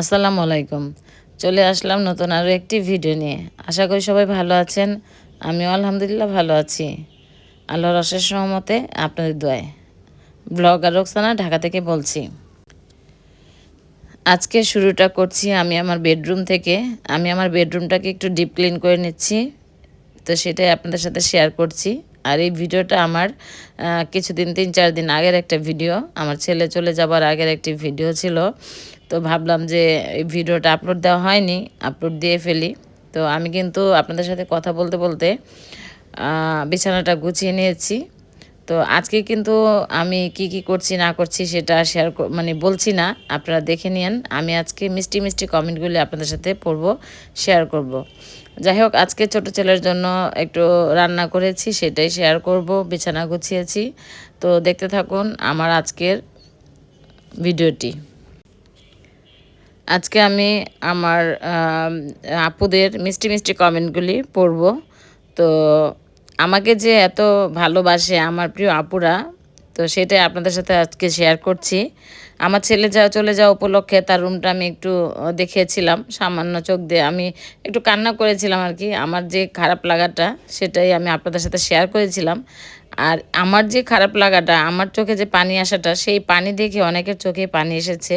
আসসালামু আলাইকুম। চলে আসলাম নতুন আরও একটি ভিডিও নিয়ে। আশা করি সবাই ভালো আছেন। আমিও আলহামদুলিল্লাহ ভালো আছি। আল্লাহর অশেষ সহমতে আপনাদের দোয়ায়। ব্লগার রোকসানা ঢাকা থেকে বলছি। আজকে শুরুটা করছি আমি আমার বেডরুম থেকে। আমি আমার বেডরুমটাকে একটু ডিপ ক্লিন করে নিচ্ছি। তো সেটাই আপনাদের সাথে শেয়ার করছি। আর এই ভিডিওটা আমার কিছুদিন, তিন, চার দিন আগের একটা ভিডিও। আমার ছেলে চলে যাবার আগের একটি ভিডিও ছিল। তো ভাবলাম যে এই ভিডিওটা আপলোড দেওয়া হয়নি আপলোড দিয়ে ফেলি। তো আমি কিন্তু আপনাদের সাথে কথা বলতে বলতে বিছানাটা গুছিয়ে নিয়েছি। তো আজকে কিন্তু আমি কি কি করছি, না করছি সেটা শেয়ার মানে বলছি না, আপনারা দেখে নিন আমি আজকে মিষ্টি মিষ্টি কমেন্টগুলি আপনাদের সাথে পড়ব শেয়ার করব। যাই হোক, আজকে ছোট ছেলের জন্য একটু রান্না করেছি, সেটাই শেয়ার করব, বিছানা গুছিয়েছি। তো দেখতে থাকুন আমার আজকের ভিডিওটি। আজকে আমি আমার আপুদের মিষ্টি মিষ্টি কমেন্টগুলি পড়ব। তো আমাকে যে এত ভালোবাসে আমার প্রিয় আপুরা, তো সেটাই আপনাদের সাথে আজকে শেয়ার করছি। আমার ছেলে যা চলে যাওয়া উপলক্ষে তার রুমটা আমি একটু দেখিয়েছিলাম, সামান্য চোখ দিয়ে। আমি একটু কান্না করেছিলাম আর কি, আমার যে খারাপ লাগাটা সেটাই আমি আপনাদের সাথে শেয়ার করেছিলাম। আর আমার যে খারাপ লাগাটা, আমার চোখে যে পানি আসাটা, সেই পানি দেখে অনেকের চোখে পানি এসেছে।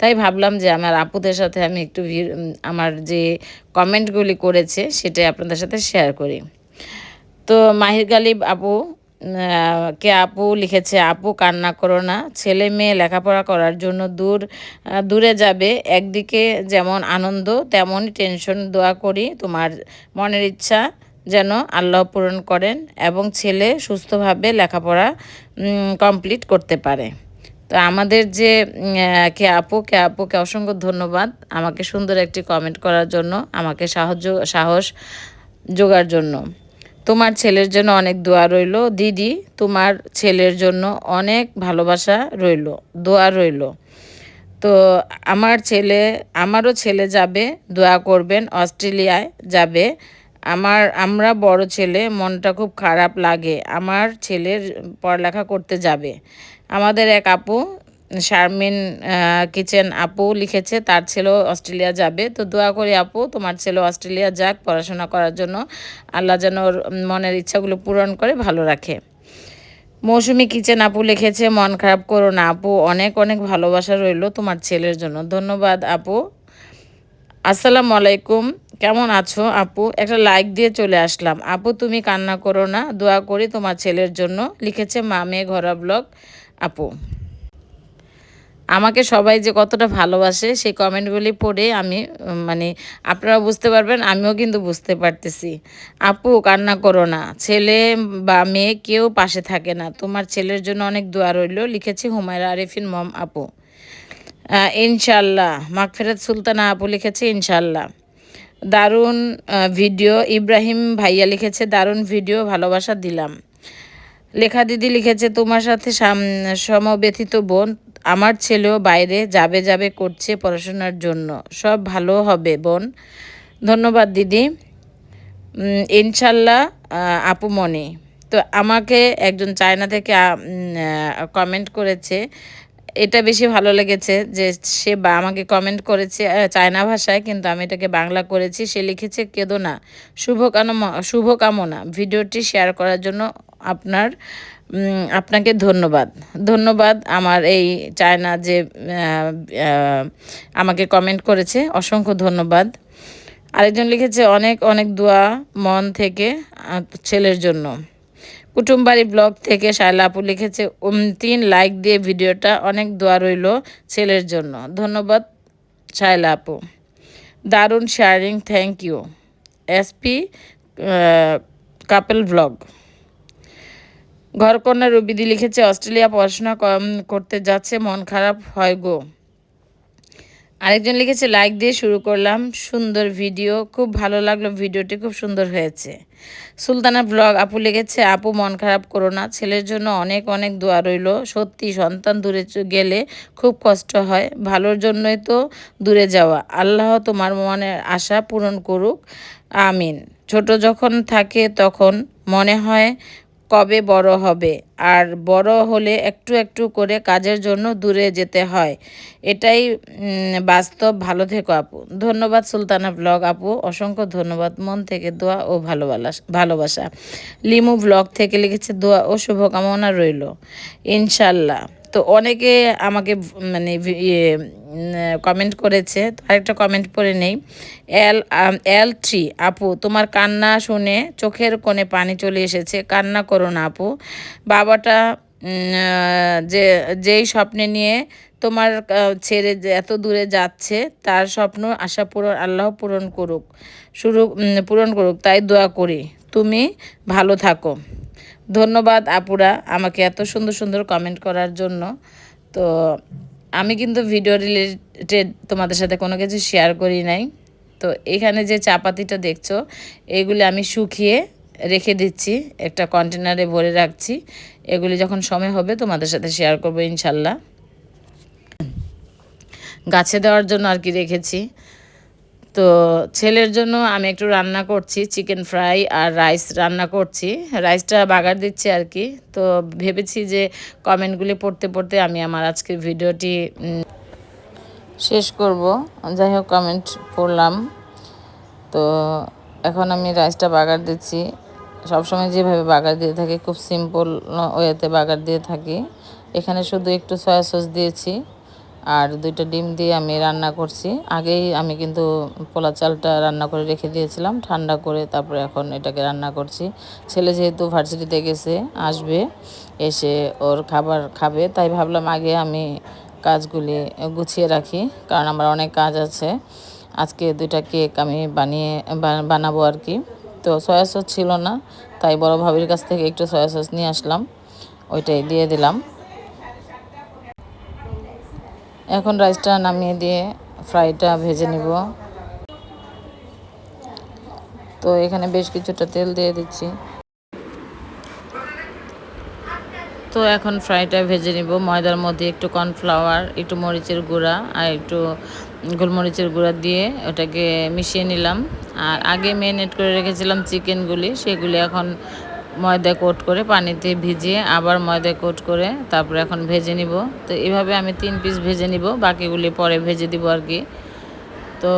তাই ভাবলাম যে আমার আপুদের সাথে আমি একটু আমার যে কমেন্টগুলি করেছে সেটাই আপনাদের সাথে শেয়ার করি। তো মাহির গালিব আপু কে আপু লিখেছে, আপু কান্না করো না, ছেলে মেয়ে লেখাপড়া করার জন্য দূর দূরে যাবে, একদিকে যেমন আনন্দ, তেমনই টেনশন দোয়া করি। তোমার মনের ইচ্ছা যেন আল্লাহ পূরণ করেন এবং ছেলে সুস্থভাবে লেখাপড়া কমপ্লিট করতে পারে। তো আমাদের যে কে আপু, কে আপুকে অসংখ্য ধন্যবাদ আমাকে সুন্দর একটি কমেন্ট করার জন্য, আমাকে সাহায্য, সাহস যোগার জন্য। তোমার ছেলের জন্য অনেক দোয়া রইল। দিদি, তোমার ছেলের জন্য অনেক ভালোবাসা রইল, দোয়া রইল। তো আমার ছেলে, আমারও ছেলে যাবে, দোয়া করবেন, অস্ট্রেলিয়ায় যাবে। আমার, আমরা বড় ছেলে, মনটা খুব খারাপ লাগে। আমার ছেলের পড়ালেখা করতে যাবে। আমাদের এক আপু, শারমিন কিচেন আপু লিখেছে, তার ছেলেও অস্ট্রেলিয়া যাবে। তো দোয়া করি আপু, তোমার ছেলে অস্ট্রেলিয়া যাক পড়াশোনা করার জন্য। আল্লাহ যেন ওর মনের ইচ্ছাগুলো পূরণ করে, ভালো রাখে। মৌসুমি কিচেন আপু লিখেছে, মন খারাপ করো না আপু, অনেক অনেক ভালোবাসা রইল তোমার ছেলের জন্য। ধন্যবাদ আপু। আসসালামু আলাইকুম, কেমন আছো আপু? একটা লাইক দিয়ে চলে আসলাম। আপু, তুমি কান্না করো না, দোয়া করি তোমার ছেলের জন্য। লিখেছে, মা, মেয়ে ঘরা ব্লগ। আপু, আমাকে সবাই যে কতটা ভালোবাসে সেই কমেন্টগুলি পড়ে আমি মানে আপনারা বুঝতে পারবেন, আমিও কিন্তু বুঝতে পারতেছি। আপু, কান্না করো না, ছেলে বা মেয়ে কেউ পাশে থাকে না। তোমার ছেলের জন্য অনেক দোয়া রইল, লিখেছি হুমায়রা আরিফিন মম আপু। ইনশাল্লাহ মাকফেরাত সুলতানা আপু লিখেছে ইনশাল্লাহ। দারুণ ভিডিও, ইব্রাহিম ভাইয়া লিখেছে, দারুণ ভিডিও, ভালোবাসা দিলাম। লেখা দিদি লিখেছে, তোমার সাথে সমব্যথিত বোন, আমার ছেলেও বাইরে যাবে যাবে করছে পড়াশোনার জন্য। সব ভালো হবে বোন। ধন্যবাদ দিদি। ইনশাল্লাহ আপু মনে। তো আমাকে একজন চায়না থেকে কমেন্ট করেছে এটা বেশি ভালো লেগেছে যে সে বা আমাকে কমেন্ট করেছে চায়না ভাষায়, কিন্তু আমি এটাকে বাংলা করেছি। সে লিখেছে, কেদো না। শুভকামনা শুভকামনা। ভিডিওটি শেয়ার করার জন্য আপনার আপনাকে ধন্যবাদ। ধন্যবাদ আমার এই চায়না যে আমাকে কমেন্ট করেছে। অসংখ্য ধন্যবাদ। আরেকজন লিখেছে, অনেক অনেক দোয়া মন থেকে ছেলের জন্য। কুটুমবাড়ি ব্লগ থেকে শায়লা আপু লিখেছে তিন লাইক দিয়ে ভিডিওটা অনেক দোয়া রইল ছেলের জন্য। ধন্যবাদ শায়লা আপু। দারুণ sharing thank you SP couple vlog ঘরকন্যা রবিদি লিখেছে, অস্ট্রেলিয়া পড়াশোনা করতে যাচ্ছে, মন খারাপ হয় গো। আরেকজন লিখেছে লাইক দিয়ে শুরু করলাম। সুন্দর ভিডিও। খুব ভালো লাগল। ভিডিওটি খুব সুন্দর হয়েছে। সুলতানা ব্লগ, আপু লিখেছে, আপু, মন খারাপ করো না। ছেলের জন্য অনেক অনেক দোয়া রইল। সত্যি, সন্তান দূরে গেলে খুব কষ্ট হয়। ভালোর জন্যই তো দূরে যাওয়া। আল্লাহ তোমার মনের আশা পূরণ করুক। আমিন। ছোট যখন থাকে তখন মনে হয় কবে বড় হবে? আর বড় হলে একটু একটু করে কাজের জন্য দূরে যেতে হয়। এটাই বাস্তব। ভালো থেকো আপু। ধন্যবাদ সুলতানা ব্লগ আপু। অসংখ্য ধন্যবাদ। মন থেকে দোয়া ও ভালোবাসা ভালোবাসা। লিমু ব্লগ থেকে লিখেছে, দোয়া ও শুভকামনা রইল। ইনশাল্লাহ। তো অনেকে আমাকে মানে ভি- ইয়ে কমেন্ট করেছে আরেকটা কমেন্ট পড়ে নেই। এল এল থ্রি আপু, তোমার কান্না শুনে চোখের কোণে পানি চলে এসেছে, কান্না করো না আপু। বাবাটা যে, যেই স্বপ্নে নিয়ে তোমার ছেড়ে এত দূরে যাচ্ছে, তার স্বপ্ন আশা পূরণ, আল্লাহ পূরণ করুক, শুরু পূরণ করুক, তাই দোয়া করি। তুমি ভালো থাকো। ধন্যবাদ আপুরা আমাকে এত সুন্দর সুন্দর কমেন্ট করার জন্য। তো আমি কিন্তু ভিডিও রিলেটেড তোমাদের সাথে কোনো কিছু শেয়ার করি নাই। তো এখানে যে চাপাতিটা দেখছ, এগুলি আমি শুকিয়ে রেখে দিচ্ছি, একটা কন্টেনারে ভরে রাখছি। এগুলি যখন সময় হবে তোমাদের সাথে শেয়ার করব ইনশাল্লাহ। গাছে দেওয়ার জন্য আর কি রেখেছি। তো ছেলের জন্য আমি একটু রান্না করছি চিকেন ফ্রাই আর রাইস রান্না করছি। রাইসটা বাগার দিচ্ছি আর কি। তো ভেবেছি যে কমেন্টগুলি পড়তে পড়তে আমি আমার আজকের ভিডিওটি শেষ করব। যাই হোক, কমেন্ট পড়লাম। তো এখন আমি রাইসটা বাগার দিচ্ছি। সবসময় যেভাবে বাগার দিয়ে থাকি, খুব সিম্পল ওয়েতে বাগার দিয়ে থাকি। এখানে শুধু একটু সয়া সস দিয়েছি। আর দুইটা ডিম দিয়ে আমি রান্না করছি। আগেই আমি কিন্তু পোলা চালটা রান্না করে রেখে দিয়েছিলাম, ঠান্ডা করে তারপরে এখন এটাকে রান্না করছি। ছেলে যেহেতু ভার্সিটিতে গেছে, আসবে, এসে ওর খাবার খাবে, তাই ভাবলাম আগে আমি কাজগুলি গুছিয়ে রাখি, কারণ আমার অনেক কাজ আছে। আজকে দুইটা কেক আমি বানিয়ে বানাবো আর কি। তো সয়া সস ছিল না, তাই বড় ভাবির কাছ থেকে একটু সয়া সস নিয়ে আসলাম, ওইটাই দিয়ে দিলাম। এখন রাইসটা নামিয়ে দিয়ে ফ্রাইটা ভেজে নিব। তো এখানে বেশ কিছুটা তেল দিয়ে দিচ্ছি। তো এখন ফ্রাইটা ভেজে নিব। ময়দার মধ্যে একটু কর্নফ্লাওয়ার, একটু মরিচের গুঁড়া আর একটু গোলমরিচের গুঁড়া দিয়ে ওটাকে মিশিয়ে নিলাম। আর আগে মেরিনেট করে রেখেছিলাম চিকেনগুলি সেগুলি এখন ময়দা কোট করে পানিতে ভিজিয়ে আবার ময়দা কোট করে তারপরে এখন ভেজে নিব। তো এভাবে আমি তিন পিস ভেজে নিব, বাকিগুলি পরে ভেজে দিব আর কি। তো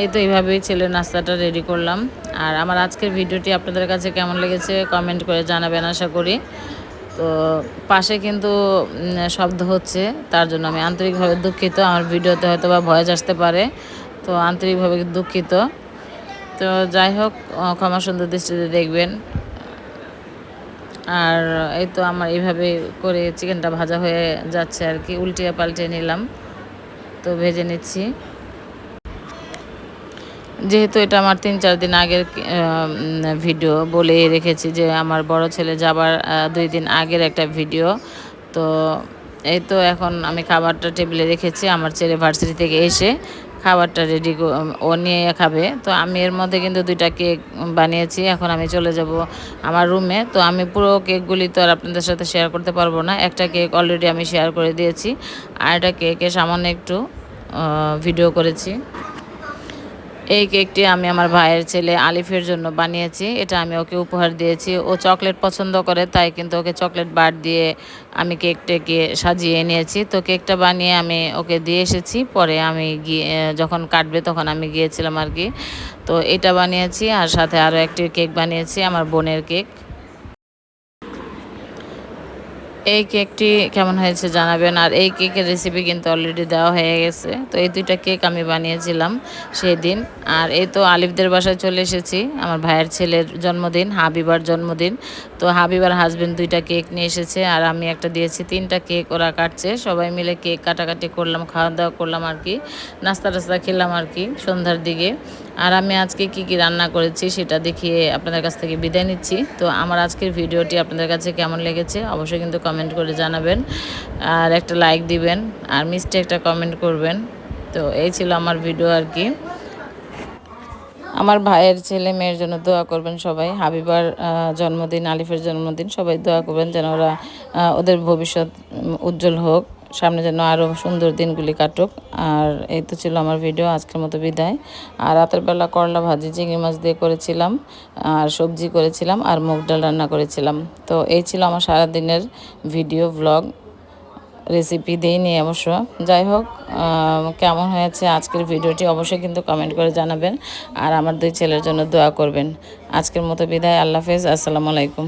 এই তো এইভাবেই ছেলের নাস্তাটা রেডি করলাম। আর আমার আজকের ভিডিওটি আপনাদের কাছে কেমন লেগেছে কমেন্ট করে জানাবেন আশা করি। তো পাশে কিন্তু শব্দ হচ্ছে, তার জন্য আমি আন্তরিকভাবে দুঃখিত। আমার ভিডিওতে হয়তো বা ভয়েস আসতে পারে, তো আন্তরিকভাবে দুঃখিত। তো যাই হোক ক্ষমা সুন্দর দৃষ্টিতে দেখবেন। আর এই তো আমার এইভাবে করে চিকেনটা ভাজা হয়ে যাচ্ছে আর কি। উল্টিয়ে পাল্টে নিলাম। তো ভেজে নিচ্ছি। যেহেতু এটা আমার তিন চার দিন আগের ভিডিও বলে রেখেছি যে আমার বড় ছেলে যাবার দুই দিন আগের একটা ভিডিও। তো এই তো এখন আমি খাবারটা টেবিলে রেখেছি আমার ছেলে ভার্সিটি থেকে এসে। খাবারটা রেডি ও নিয়ে খাবে। তো আমি এর মধ্যে কিন্তু দুইটা কেক বানিয়েছি, এখন আমি চলে যাব আমার রুমে তো আমি পুরো কেকগুলি তো আর আপনাদের সাথে শেয়ার করতে পারব না। একটা কেক অলরেডি আমি শেয়ার করে দিয়েছি, আর একটা কেকে সামান্য একটু ভিডিও করেছি। এই কেকটি আমি আমার ভাইয়ের ছেলে আলিফের জন্য বানিয়েছি। এটা আমি ওকে উপহার দিয়েছি। ও চকলেট পছন্দ করে, তাই কিন্তু ওকে চকলেট বার দিয়ে আমি কেকটাকে সাজিয়ে নিয়েছি। তো কেকটা বানিয়ে আমি ওকে দিয়ে এসেছি। পরে আমি গিয়ে যখন কাটবে তখন আমি গিয়েছিলাম আর কি। তো এটা বানিয়েছি আর সাথে আরও একটি কেক বানিয়েছি, আমার বোনের কেক। এই কেকটি কেমন হয়েছে জানাবেন, আর এই কেকের রেসিপি কিন্তু অলরেডি দেওয়া হয়ে গেছে। তো এই দুইটা কেক আমি বানিয়েছিলাম সেই দিন আর এই তো আলিফদের বাসায় চলে এসেছি, আমার ভাইয়ের ছেলের জন্মদিন, হাবিবার জন্মদিন। তো হাবিবার হাজবেন্ড দুইটা কেক নিয়ে এসেছে, আর আমি একটা দিয়েছি, তিনটা কেক ওরা কাটছে। সবাই মিলে কেক কাটাকাটি করলাম, খাওয়া দাওয়া করলাম আর কি, নাস্তা টাস্তা খেলাম আর কি সন্ধ্যার দিকে। আর আমি আজকে কি কি রান্না করেছি সেটা দেখিয়ে আপনাদের কাছ থেকে বিদায় নিচ্ছি। তো আমার আজকের ভিডিওটি আপনাদের কাছে কেমন লেগেছে অবশ্যই কিন্তু কমেন্ট করে জানাবেন আর একটা লাইক দিবেন আর মিষ্টি একটা কমেন্ট করবেন। তো এই ছিল আমার ভিডিও আর কি। আমার ভাইয়ের ছেলে মেয়ের জন্য দোয়া করবেন সবাই। হাবিবার জন্মদিন, আলিফের জন্মদিন সবাই দোয়া করবেন যেন ওরা ওদের ভবিষ্যৎ উজ্জ্বল হোক। সামনে যেন আরও সুন্দর দিনগুলি কাটুক। আর এই তো ছিল আমার ভিডিও আজকের মতো বিদায়। আর রাতের বেলা করলা ভাজি, চিংড়ি মাছ দিয়ে করেছিলাম, আর সবজি করেছিলাম, আর মুগ ডাল রান্না করেছিলাম। তো এই ছিল আমার সারাদিনের ভিডিও ব্লগ রেসিপি দিইনি অবশ্য। যাই হোক কেমন হয়েছে আজকের ভিডিওটি অবশ্যই কিন্তু কমেন্ট করে জানাবেন। আর আমার দুই ছেলের জন্য দোয়া করবেন। আজকের মতো বিদায়, আল্লাহ হাফেজ, আসসালামু আলাইকুম।